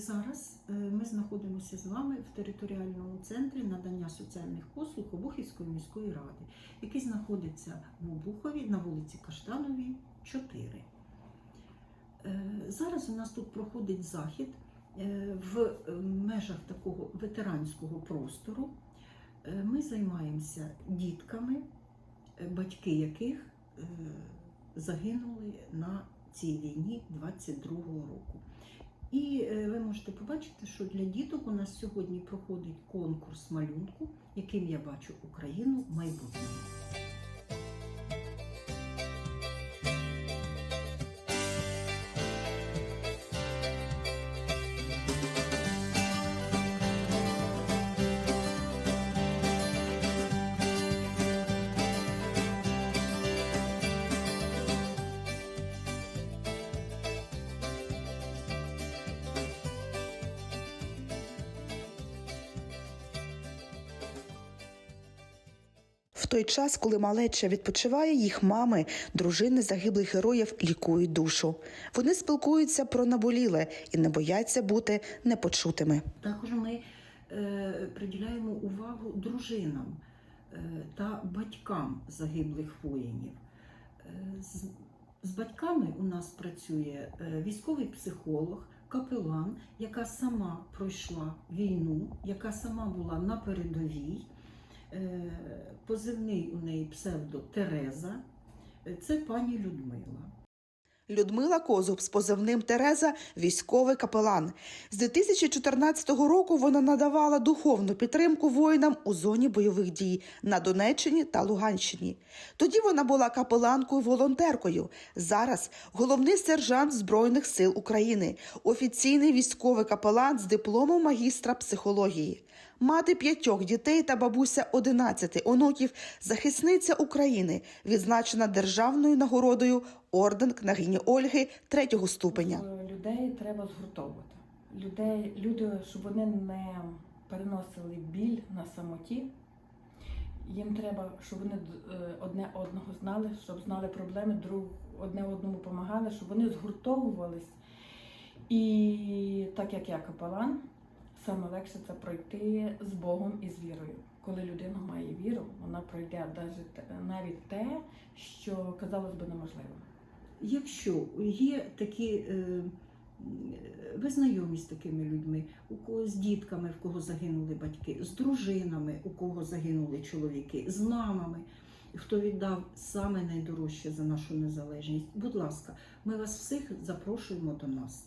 Зараз е, ми знаходимося з вами в територіальному центрі надання соціальних послуг Обухівської міської ради, який знаходиться в Обухові на вулиці Каштановій, 4. Е, Зараз у нас тут проходить захід е, в межах такого ветеранського простору. Ми займаємося дітками, батьки яких загинули на цій війні 22-го року. І е, ви можете побачити, що для діток у нас сьогодні проходить конкурс малюнку, яким я бачу Україну майбутнього. В той час, коли малеча відпочиває, їх мами, дружини загиблих героїв лікують душу. Вони спілкуються про наболіле і не бояться бути непочутими. Також ми е, приділяємо увагу дружинам е, та батькам загиблих воїнів. Е, з, з батьками у нас працює е, військовий психолог, капелан, яка сама пройшла війну, яка сама була на передовій. Е, позивний у неї псевдо Тереза. Е, Це пані Людмила. Людмила Козуб з позивним Тереза військовий капелан. З 2014 року вона надавала духовну підтримку воїнам у зоні бойових дій на Донеччині та Луганщині. Тоді вона була капеланкою волонтеркою. Зараз головний сержант Збройних сил України, офіційний військовий капелан з дипломом магістра психології. Мати п'ятьох дітей та бабуся 11 онуків, захисниця України, відзначена державною нагородою орден княгині Ольги третього ступеня. Е, Людей треба згуртовувати. Людей, люди, щоб вони не переносили біль на самоті. Їм треба, щоб вони е, одне одного знали, щоб знали проблеми, друг одне одному допомагали, щоб вони згуртовувались. І так як я капелан, саме легше це пройти з Богом і з вірою. Коли людина має віру, вона пройде навіть те- що казалось би неможливо. Якщо є такі, е, ви знайомі з такими людьми, у кого з дітками, в кого загинули батьки, з дружинами, у кого загинули чоловіки, з мамами, хто віддав саме найдорожче за нашу незалежність, будь ласка, ми вас всіх запрошуємо до нас.